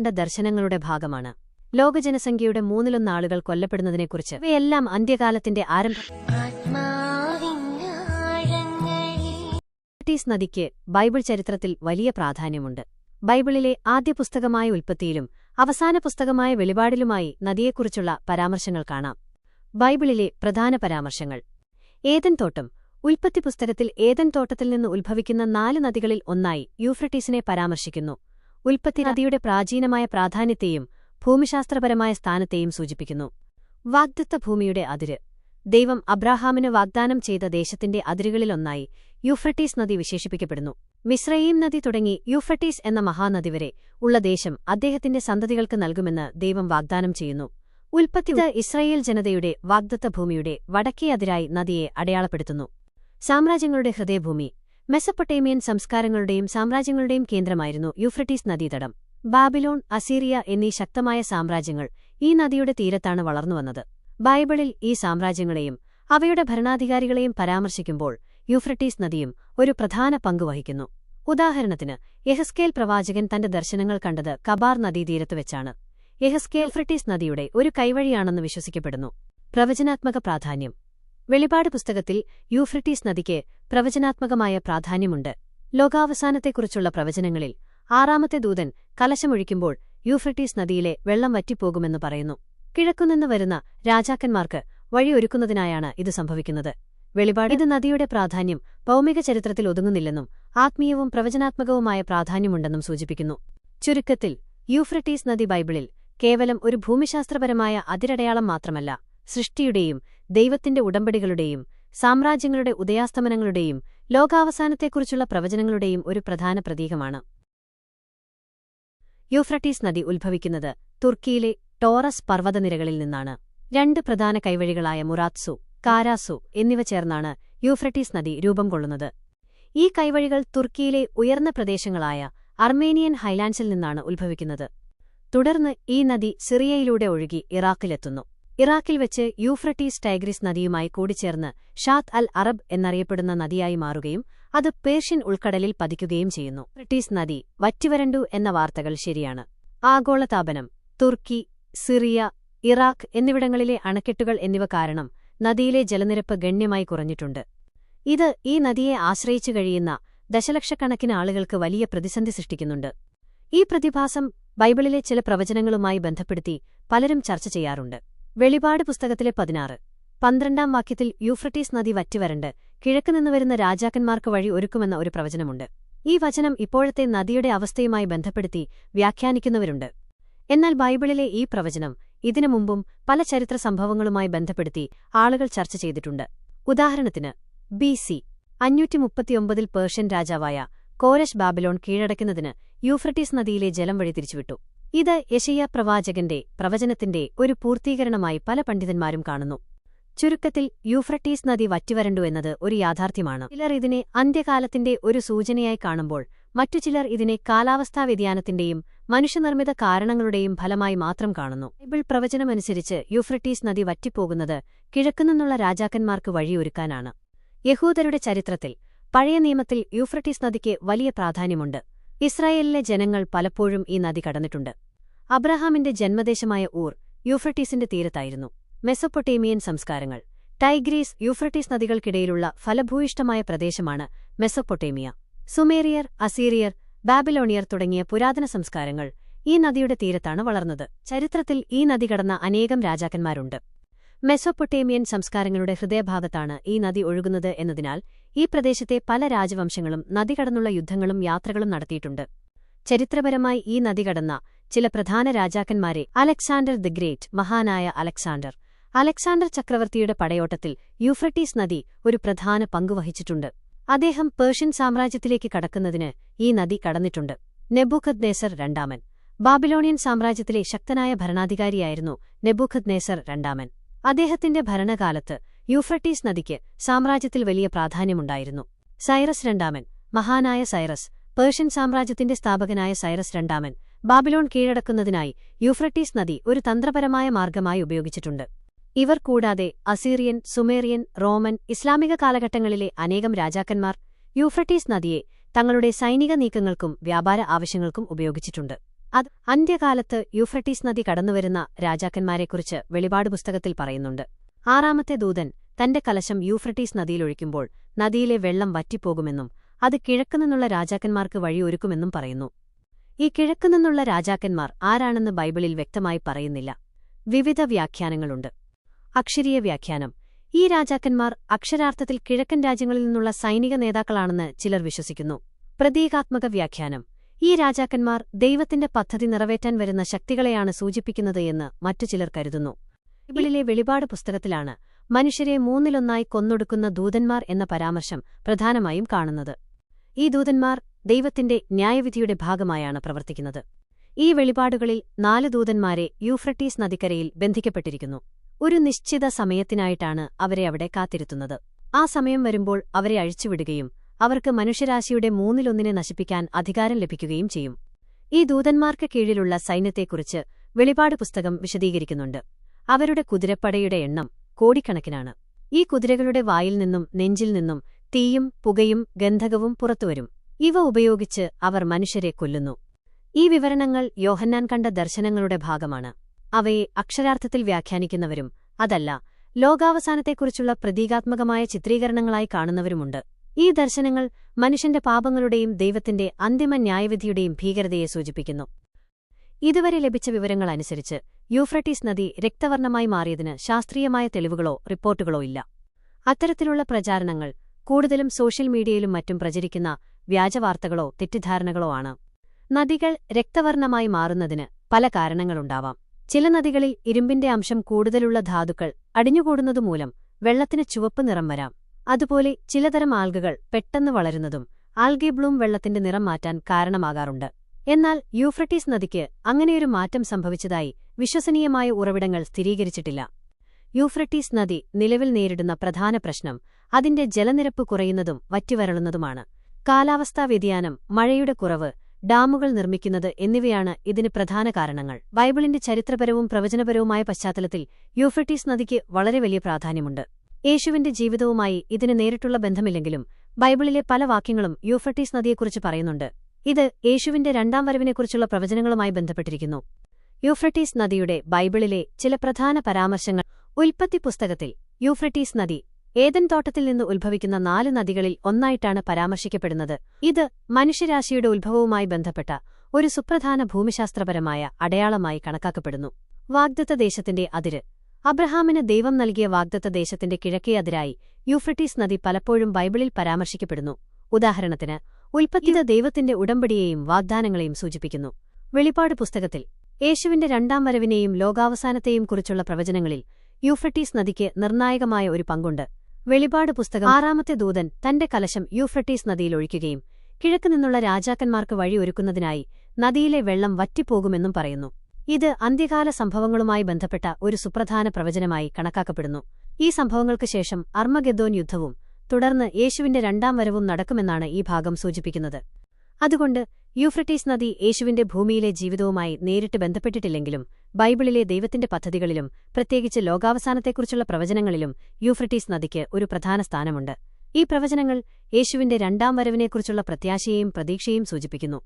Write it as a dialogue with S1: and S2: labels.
S1: കണ്ട ദർശനങ്ങളുടെ ഭാഗമാണ്. ലോകജനസംഖ്യയുടെ മൂന്നിലൊന്നാളുകൾ കൊല്ലപ്പെടുന്നതിനെക്കുറിച്ച് ഇവയെല്ലാം അന്ത്യകാലത്തിന്റെ ആരംഭം യൂഫ്രട്ടീസ് നദിക്ക് ബൈബിൾ ചരിത്രത്തിൽ വലിയ പ്രാധാന്യമുണ്ട്. ബൈബിളിലെ ആദ്യ പുസ്തകമായ ഉൽപ്പത്തിയിലും അവസാന പുസ്തകമായ വെളിപാടിലുമായി നദിയെക്കുറിച്ചുള്ള പരാമർശങ്ങൾ കാണാം. ബൈബിളിലെ പ്രധാന പരാമർശങ്ങൾ. ഏതൻ തോട്ടം. ഉൽപ്പത്തി പുസ്തകത്തിൽ ഏതൻ തോട്ടത്തിൽ നിന്ന് ഉത്ഭവിക്കുന്ന നാല് നദികളിൽ ഒന്നായി യൂഫ്രട്ടീസിനെ പരാമർശിക്കുന്നു. ഉൽപ്പത്തി നദിയുടെ പ്രാചീനമായ പ്രാധാന്യത്തെയും ഭൂമിശാസ്ത്രപരമായ സ്ഥാനത്തെയും സൂചിപ്പിക്കുന്നു. വാഗ്ദത്ത ഭൂമിയുടെ അതിര്. ദൈവം അബ്രാഹാമിന് വാഗ്ദാനം ചെയ്ത ദേശത്തിന്റെ അതിരുകളിലൊന്നായി യൂഫ്രട്ടീസ് നദി വിശേഷിപ്പിക്കപ്പെടുന്നു. മിശ്രയീം നദി തുടങ്ങി യൂഫ്രട്ടീസ് എന്ന മഹാനദി വരെ ഉള്ള ദേശം അദ്ദേഹത്തിന്റെ സന്തതികൾക്ക് നൽകുമെന്ന് ദൈവം വാഗ്ദാനം ചെയ്യുന്നു. ഉൽപ്പത്തി ഇസ്രയേൽ ജനതയുടെ വാഗ്ദത്ത ഭൂമിയുടെ വടക്കേ അതിരായി നദിയെ അടയാളപ്പെടുത്തുന്നു. സാമ്രാജ്യങ്ങളുടെ ഹൃദയഭൂമി മെസപ്പൊട്ടേമിയൻ സംസ്കാരങ്ങളുടെയും സാമ്രാജ്യങ്ങളുടെയും കേന്ദ്രമായിരുന്നു യൂഫ്രട്ടീസ് നദീതടം. ബാബിലോൺ അസീറിയ എന്നീ ശക്തമായ സാമ്രാജ്യങ്ങൾ ഈ നദിയുടെ തീരത്താണ് വളർന്നുവന്നത് ബൈബിളിൽ ഈ സാമ്രാജ്യങ്ങളെയും അവയുടെ ഭരണാധികാരികളെയും പരാമർശിക്കുമ്പോൾ യൂഫ്രട്ടീസ് നദിയും ഒരു പ്രധാന പങ്ക് വഹിക്കുന്നു. ഉദാഹരണത്തിന് യഹസ്കേൽ പ്രവാചകൻ തന്റെ ദർശനങ്ങൾ കണ്ടത് കബാർ നദീതീരത്ത് വെച്ചാണ്. യഹസ്കേൽ ഫ്രട്ടീസ് നദിയുടെ ഒരു കൈവഴിയാണെന്ന് വിശ്വസിക്കപ്പെടുന്നു. പ്രവചനാത്മക പ്രാധാന്യം. വെളിപാട് പുസ്തകത്തിൽ യൂഫ്രട്ടീസ് നദിക്ക് പ്രവചനാത്മകമായ പ്രാധാന്യമുണ്ട്. ലോകാവസാനത്തെക്കുറിച്ചുള്ള പ്രവചനങ്ങളിൽ ആറാമത്തെ ദൂതൻ കലശമൊഴിക്കുമ്പോൾ യൂഫ്രട്ടീസ് നദിയിലെ വെള്ളം വറ്റിപ്പോകുമെന്ന് പറയുന്നു. കിഴക്കുനിന്ന് വരുന്ന രാജാക്കന്മാർക്ക് വഴിയൊരുക്കുന്നതിനായാണ് ഇത് സംഭവിക്കുന്നത്. വെളിപാട് ഇത് നദിയുടെ പ്രാധാന്യം ഭൗമിക ചരിത്രത്തിൽ ഒതുങ്ങുന്നില്ലെന്നും ആത്മീയവും പ്രവചനാത്മകവുമായ പ്രാധാന്യമുണ്ടെന്നും സൂചിപ്പിക്കുന്നു. ചുരുക്കത്തിൽ യൂഫ്രട്ടീസ് നദി ബൈബിളിൽ കേവലം ഒരു ഭൂമിശാസ്ത്രപരമായ അതിരടയാളം മാത്രമല്ല സൃഷ്ടിയുടെയും ദൈവത്തിന്റെ ഉടമ്പടികളുടെയും സാമ്രാജ്യങ്ങളുടെ ഉദയാസ്തമനങ്ങളുടെയും ലോകാവസാനത്തെക്കുറിച്ചുള്ള പ്രവചനങ്ങളുടെയും ഒരു പ്രധാന പ്രതീകമാണ്. യൂഫ്രട്ടീസ് നദി ഉത്ഭവിക്കുന്നത് തുർക്കിയിലെ ടോറസ് പർവതനിരകളിൽ നിന്നാണ്. രണ്ട് പ്രധാന കൈവഴികളായ മുറാത്സു കാരാസു എന്നിവ ചേർന്നാണ് യൂഫ്രട്ടീസ് നദി രൂപം കൊള്ളുന്നത്. ഈ കൈവഴികൾ തുർക്കിയിലെ ഉയർന്ന പ്രദേശങ്ങളായ അർമേനിയൻ ഹൈലാൻഡ്സിൽ നിന്നാണ് ഉത്ഭവിക്കുന്നത്. തുടർന്ന് ഈ നദി സിറിയയിലൂടെ ഒഴുകി ഇറാഖിലെത്തുന്നു. ഇറാഖിൽ വെച്ച് യൂഫ്രട്ടീസ് ടൈഗ്രിസ് നദിയുമായി കൂടിച്ചേർന്ന് ഷാത്ത് അൽ അറബ് എന്നറിയപ്പെടുന്ന നദിയായി മാറുകയും അത് പേർഷ്യൻ ഉൾക്കടലിൽ പതിക്കുകയും ചെയ്യുന്നു. ബ്രിട്ടീസ് നദി വറ്റിവരണ്ടു എന്ന വാർത്തകൾ ശരിയാണ്. ആഗോളതാപനം തുർക്കി സിറിയ ഇറാഖ് എന്നിവിടങ്ങളിലെ അണക്കെട്ടുകൾ എന്നിവ കാരണം നദിയിലെ ജലനിരപ്പ് ഗണ്യമായി കുറഞ്ഞിട്ടുണ്ട്. ഇത് ഈ നദിയെ ആശ്രയിച്ചു കഴിയുന്ന ദശലക്ഷക്കണക്കിന് ആളുകൾക്ക് വലിയ പ്രതിസന്ധി സൃഷ്ടിക്കുന്നുണ്ട്. ഈ പ്രതിഭാസം ബൈബിളിലെ ചില പ്രവചനങ്ങളുമായി ബന്ധപ്പെടുത്തി പലരും ചർച്ച ചെയ്യാറുണ്ട്. വെളിപാട് പുസ്തകത്തിലെ പതിനാറ്. പന്ത്രണ്ടാം വാക്യത്തിൽ യൂഫ്രട്ടീസ് നദി വറ്റിവരണ്ട് കിഴക്ക് നിന്ന് വരുന്ന രാജാക്കന്മാർക്ക് വഴി ഒരുക്കുമെന്ന ഒരു പ്രവചനമുണ്ട്. ഈ വചനം ഇപ്പോഴത്തെ നദിയുടെ അവസ്ഥയുമായി ബന്ധപ്പെടുത്തി വ്യാഖ്യാനിക്കുന്നവരുണ്ട്. എന്നാൽ ബൈബിളിലെ ഈ പ്രവചനം ഇതിനു മുമ്പും പല ചരിത്ര സംഭവങ്ങളുമായി ബന്ധപ്പെടുത്തി ആളുകൾ ചർച്ച ചെയ്തിട്ടുണ്ട്. ഉദാഹരണത്തിന് ബി സി അഞ്ഞൂറ്റി മുപ്പത്തിയൊമ്പതിൽ പേർഷ്യൻ രാജാവായ കോരശ് ബാബിലോൺ കീഴടക്കുന്നതിന് യൂഫ്രട്ടീസ് നദിയിലെ ജലം വഴി തിരിച്ചുവിട്ടു. ഇത് യശയ്യ പ്രവാചകന്റെ പ്രവചനത്തിന്റെ ഒരു പൂർത്തീകരണമായി പല പണ്ഡിതന്മാരും കാണുന്നു. ചുരുക്കത്തിൽ യൂഫ്രട്ടീസ് നദി വറ്റിവരണ്ടു എന്നത് ഒരു യാഥാർത്ഥ്യമാണ്. ചിലർ ഇതിനെ അന്ത്യകാലത്തിന്റെ ഒരു സൂചനയായി കാണുമ്പോൾ മറ്റു ചിലർ ഇതിനെ കാലാവസ്ഥാ വ്യതിയാനത്തിന്റെയും മനുഷ്യനിർമ്മിത കാരണങ്ങളുടെയും ഫലമായി മാത്രം കാണുന്നു. ബൈബിൾ പ്രവചനമനുസരിച്ച് യൂഫ്രട്ടീസ് നദി വറ്റിപ്പോകുന്നത് കിഴക്കുനിന്നുള്ള രാജാക്കന്മാർക്ക് വഴിയൊരുക്കാനാണ്. യഹൂദരുടെ ചരിത്രത്തിൽ പഴയ നിയമത്തിൽ യൂഫ്രട്ടീസ് നദിക്ക് വലിയ പ്രാധാന്യമുണ്ട്. ഇസ്രായേലിലെ ജനങ്ങൾ പലപ്പോഴും ഈ നദി കടന്നിട്ടുണ്ട്. അബ്രഹാമിന്റെ ജന്മദേശമായ ഊർ യൂഫ്രട്ടീസിന്റെ തീരത്തായിരുന്നു. മെസൊപ്പൊട്ടേമിയൻ സംസ്കാരങ്ങൾ. ടൈഗ്രീസ് യൂഫ്രട്ടീസ് നദികൾക്കിടയിലുള്ള ഫലഭൂയിഷ്ഠമായ പ്രദേശമാണ് മെസൊപ്പൊട്ടേമിയ സുമേറിയർ അസീറിയർ ബാബിലോണിയർ തുടങ്ങിയ പുരാതന സംസ്കാരങ്ങൾ ഈ നദിയുടെ തീരത്താണ് വളർന്നത്. ചരിത്രത്തിൽ ഈ നദി കടന്ന അനേകം രാജാക്കന്മാരുണ്ട്. മെസൊപ്പൊട്ടേമിയൻ സംസ്കാരങ്ങളുടെ ഹൃദയഭാഗത്താണ് ഈ നദി ഒഴുകുന്നത് എന്നതിനാൽ ഈ പ്രദേശത്തെ പല രാജവംശങ്ങളും നദി കടന്നുള്ള യുദ്ധങ്ങളും യാത്രകളും നടത്തിയിട്ടുണ്ട്. ചരിത്രപരമായി ഈ നദി കടന്ന ചില പ്രധാന രാജാക്കന്മാരെ അലക്സാണ്ടർ ദി ഗ്രേറ്റ് മഹാനായ അലക്സാണ്ടർ. അലക്സാണ്ടർ ചക്രവർത്തിയുടെ പടയോട്ടത്തിൽ യൂഫ്രട്ടീസ് നദി ഒരു പ്രധാന പങ്കുവഹിച്ചിട്ടുണ്ട് അദ്ദേഹം പേർഷ്യൻ സാമ്രാജ്യത്തിലേക്ക് കടക്കുന്നതിന് ഈ നദി കടന്നിട്ടുണ്ട്. നെബൂഖദ് നേസർ രണ്ടാമൻ. ബാബിലോണിയൻ സാമ്രാജ്യത്തിലെ ശക്തനായ ഭരണാധികാരിയായിരുന്നു നെബൂഖദ് നേസർ രണ്ടാമൻ. അദ്ദേഹത്തിന്റെ ഭരണകാലത്ത് യൂഫ്രട്ടീസ് നദിക്ക് സാമ്രാജ്യത്തിൽ വലിയ പ്രാധാന്യമുണ്ടായിരുന്നു. സൈറസ് രണ്ടാമൻ മഹാനായ സൈറസ് പേർഷ്യൻ സാമ്രാജ്യത്തിന്റെ സ്ഥാപകനായ സൈറസ് രണ്ടാമൻ ബാബിലോൺ കീഴടക്കുന്നതിനായി യൂഫ്രട്ടീസ് നദി ഒരു തന്ത്രപരമായ മാർഗമായി ഉപയോഗിച്ചിട്ടുണ്ട്. ഇവർ കൂടാതെ അസീറിയൻ സുമേറിയൻ റോമൻ ഇസ്ലാമിക കാലഘട്ടങ്ങളിലെ അനേകം രാജാക്കന്മാർ യൂഫ്രട്ടീസ് നദിയെ തങ്ങളുടെ സൈനിക നീക്കങ്ങൾക്കും വ്യാപാര ആവശ്യങ്ങൾക്കും ഉപയോഗിച്ചിട്ടുണ്ട്. അത് അന്ത്യകാലത്ത് യൂഫ്രട്ടീസ് നദി കടന്നുവരുന്ന രാജാക്കന്മാരെക്കുറിച്ച് വെളിപാട് പുസ്തകത്തിൽ പറയുന്നുണ്ട്. ആറാമത്തെ ദൂതൻ തന്റെ കലശം യൂഫ്രട്ടീസ് നദിയിലൊഴിക്കുമ്പോൾ നദിയിലെ വെള്ളം വറ്റിപ്പോകുമെന്നും അത് കിഴക്കുനിന്നുള്ള രാജാക്കന്മാർക്ക് വഴിയൊരുക്കുമെന്നും പറയുന്നു. ഈ കിഴക്കുനിന്നുള്ള രാജാക്കന്മാർ ആരാണെന്ന് ബൈബിളിൽ വ്യക്തമായി പറയുന്നില്ല. വിവിധ വ്യാഖ്യാനങ്ങളുണ്ട്. അക്ഷരീയ വ്യാഖ്യാനം. ഈ രാജാക്കന്മാർ അക്ഷരാർത്ഥത്തിൽ കിഴക്കൻ രാജ്യങ്ങളിൽ നിന്നുള്ള സൈനിക നേതാക്കളാണെന്ന് ചിലർ വിശ്വസിക്കുന്നു. പ്രതീകാത്മക വ്യാഖ്യാനം. ഈ രാജാക്കന്മാർ ദൈവത്തിന്റെ പദ്ധതി നിറവേറ്റാൻ വരുന്ന ശക്തികളെയാണ് സൂചിപ്പിക്കുന്നത് എന്ന് മറ്റു ചിലർ കരുതുന്നു. ബൈബിളിലെ വെളിപാട് പുസ്തകത്തിലാണ് മനുഷ്യരെ മൂന്നിലൊന്നായി കൊന്നൊടുക്കുന്ന ദൂതന്മാർ എന്ന പരാമർശം പ്രധാനമായും കാണുന്നത്. ഈ ദൂതന്മാർ ദൈവത്തിന്റെ ന്യായവിധിയുടെ ഭാഗമായാണ് പ്രവർത്തിക്കുന്നത്. ഈ വെളിപാടുകളിൽ നാല് ദൂതന്മാരെ യൂഫ്രട്ടീസ് നദിക്കരയിൽ ബന്ധിക്കപ്പെട്ടിരിക്കുന്നു. ഒരു നിശ്ചിത സമയത്തിനായിട്ടാണ് അവരെ അവിടെ കാത്തിരുത്തുന്നത്. ആ സമയം വരുമ്പോൾ അവരെ അഴിച്ചുവിടുകയും അവർക്ക് മനുഷ്യരാശിയുടെ മൂന്നിലൊന്നിനെ നശിപ്പിക്കാൻ അധികാരം ലഭിക്കുകയും ചെയ്യും. ഈ ദൂതന്മാർക്ക് കീഴിലുള്ള സൈന്യത്തെക്കുറിച്ച് വെളിപാട് പുസ്തകം വിശദീകരിക്കുന്നുണ്ട്. അവരുടെ കുതിരപ്പടയുടെ എണ്ണം കോടിക്കണക്കിനാണ്. ഈ കുതിരകളുടെ വായിൽ നിന്നും നെഞ്ചിൽ നിന്നും തീയും പുകയും ഗന്ധകവും പുറത്തുവരും. ഇവ ഉപയോഗിച്ച് അവർ മനുഷ്യരെ കൊല്ലുന്നു. ഈ വിവരണങ്ങൾ യോഹന്നാൻ കണ്ട ദർശനങ്ങളുടെ ഭാഗമാണ്. അവയെ അക്ഷരാർത്ഥത്തിൽ വ്യാഖ്യാനിക്കുന്നവരും അതല്ല ലോകാവസാനത്തെക്കുറിച്ചുള്ള പ്രതീകാത്മകമായ ചിത്രീകരണങ്ങളായി കാണുന്നവരുമുണ്ട്. ഈ ദർശനങ്ങൾ മനുഷ്യന്റെ പാപങ്ങളുടെയും ദൈവത്തിന്റെ അന്തിമ ന്യായവിധിയുടെയും ഭീകരതയെ സൂചിപ്പിക്കുന്നു. ഇതുവരെ ലഭിച്ച വിവരങ്ങളനുസരിച്ച് യൂഫ്രട്ടീസ് നദി രക്തവർണമായി മാറിയതിന് ശാസ്ത്രീയമായ തെളിവുകളോ റിപ്പോർട്ടുകളോ ഇല്ല. അത്തരത്തിലുള്ള പ്രചാരണങ്ങൾ കൂടുതലും സോഷ്യൽ മീഡിയയിലും മറ്റും പ്രചരിക്കുന്ന വ്യാജവാർത്തകളോ തെറ്റിദ്ധാരണകളോ ആണ്. നദികൾ രക്തവർണമായി മാറുന്നതിന് പല കാരണങ്ങളുണ്ടാവാം. ചില നദികളിൽ ഇരുമ്പിന്റെ അംശം കൂടുതലുള്ള ധാതുക്കൾ അടിഞ്ഞുകൂടുന്നതുമൂലം വെള്ളത്തിന് ചുവപ്പ് നിറം വരാം. അതുപോലെ ചിലതരം ആൽഗകൾ പെട്ടെന്ന് വളരുന്നതും ആൽഗെ ബ്ലൂം വെള്ളത്തിന്റെ നിറം മാറ്റാൻ കാരണമാകാറുണ്ട്. എന്നാൽ യൂഫ്രട്ടീസ് നദിക്ക് അങ്ങനെയൊരു മാറ്റം സംഭവിച്ചതായി വിശ്വസനീയമായ ഉറവിടങ്ങൾ സ്ഥിരീകരിച്ചിട്ടില്ല. യൂഫ്രട്ടീസ് നദി നിലവിൽ നേരിടുന്ന പ്രധാന പ്രശ്നം അതിന്റെ ജലനിരപ്പ് കുറയുന്നതും വറ്റിവരളുന്നതുമാണ്. കാലാവസ്ഥാ വ്യതിയാനം മഴയുടെ കുറവ് ഡാമുകൾ നിർമ്മിക്കുന്നത് എന്നിവയാണ് ഇതിന് പ്രധാന കാരണങ്ങൾ. ബൈബിളിന്റെ ചരിത്രപരവും പ്രവചനപരവുമായ പശ്ചാത്തലത്തിൽ യൂഫ്രട്ടീസ് നദിക്ക് വളരെ വലിയ പ്രാധാന്യമുണ്ട്. യേശുവിന്റെ ജീവിതവുമായി ഇതിന് നേരിട്ടുള്ള ബന്ധമില്ലെങ്കിലും ബൈബിളിലെ പല വാക്യങ്ങളും യൂഫ്രട്ടീസ് നദിയെക്കുറിച്ച് പറയുന്നുണ്ട്. ഇത് യേശുവിന്റെ രണ്ടാം വരവിനെക്കുറിച്ചുള്ള പ്രവചനങ്ങളുമായി ബന്ധപ്പെട്ടിരിക്കുന്നു. യൂഫ്രട്ടീസ് നദിയുടെ ബൈബിളിലെ ചില പ്രധാന പരാമർശങ്ങൾ ഉൽപ്പത്തി പുസ്തകത്തിൽ യൂഫ്രട്ടീസ് നദി ഏതൻ തോട്ടത്തിൽ നിന്ന് ഉത്ഭവിക്കുന്ന നാല് നദികളിൽ ഒന്നായിട്ടാണ് പരാമർശിക്കപ്പെടുന്നത്. ഇത് മനുഷ്യരാശിയുടെ ഉത്ഭവവുമായി ബന്ധപ്പെട്ട ഒരു സുപ്രധാന ഭൂമിശാസ്ത്രപരമായ അടയാളമായി കണക്കാക്കപ്പെടുന്നു. വാഗ്ദത്ത ദേശത്തിന്റെ അതിര് അബ്രഹാമിന് ദൈവം നൽകിയ വാഗ്ദത്ത ദേശത്തിന്റെ കിഴക്കേ അതിരായി യൂഫ്രട്ടീസ് നദി പലപ്പോഴും ബൈബിളിൽ പരാമർശിക്കപ്പെടുന്നു. ഉദാഹരണത്തിന് ഉൽപ്പത്തിത ദൈവത്തിന്റെ ഉടമ്പടിയെയും വാഗ്ദാനങ്ങളെയും സൂചിപ്പിക്കുന്നു. വെളിപ്പാട് പുസ്തകത്തിൽ യേശുവിന്റെ രണ്ടാം വരവിനെയും ലോകാവസാനത്തെയും കുറിച്ചുള്ള പ്രവചനങ്ങളിൽ യൂഫ്രട്ടീസ് നദിക്ക് നിർണായകമായ ഒരു പങ്കുണ്ട്. വെളിപാട് പുസ്തകം ആറാമത്തെ ദൂതൻ തന്റെ കലശം യൂഫ്രട്ടീസ് നദിയിൽ ഒഴിക്കുകയും കിഴക്ക് നിന്നുള്ള രാജാക്കന്മാർക്ക് വഴിയൊരുക്കുന്നതിനായി നദിയിലെ വെള്ളം വറ്റിപ്പോകുമെന്നും പറയുന്നു. ഇത് അന്ത്യകാല സംഭവങ്ങളുമായി ബന്ധപ്പെട്ട ഒരു സുപ്രധാന പ്രവചനമായി കണക്കാക്കപ്പെടുന്നു. ഈ സംഭവങ്ങൾക്ക് ശേഷം അർമ്മഗെദ്ദോൻ യുദ്ധവും തുടർന്ന് യേശുവിന്റെ രണ്ടാം വരവും നടക്കുമെന്നാണ് ഈ ഭാഗം സൂചിപ്പിക്കുന്നത്. അതുകൊണ്ട് യൂഫ്രട്ടീസ് നദി യേശുവിന്റെ ഭൂമിയിലെ ജീവിതവുമായി നേരിട്ട് ബന്ധപ്പെട്ടിട്ടില്ലെങ്കിലും ബൈബിളിലെ ദൈവത്തിന്റെ പദ്ധതികളിലും പ്രത്യേകിച്ച് ലോകാവസാനത്തെക്കുറിച്ചുള്ള പ്രവചനങ്ങളിലും യൂഫ്രട്ടീസ് നദിക്ക് ഒരു പ്രധാന സ്ഥാനമുണ്ട്. ഈ പ്രവചനങ്ങൾ യേശുവിന്റെ രണ്ടാം വരവിനെക്കുറിച്ചുള്ള പ്രത്യാശയെയും പ്രതീക്ഷയും സൂചിപ്പിക്കുന്നു.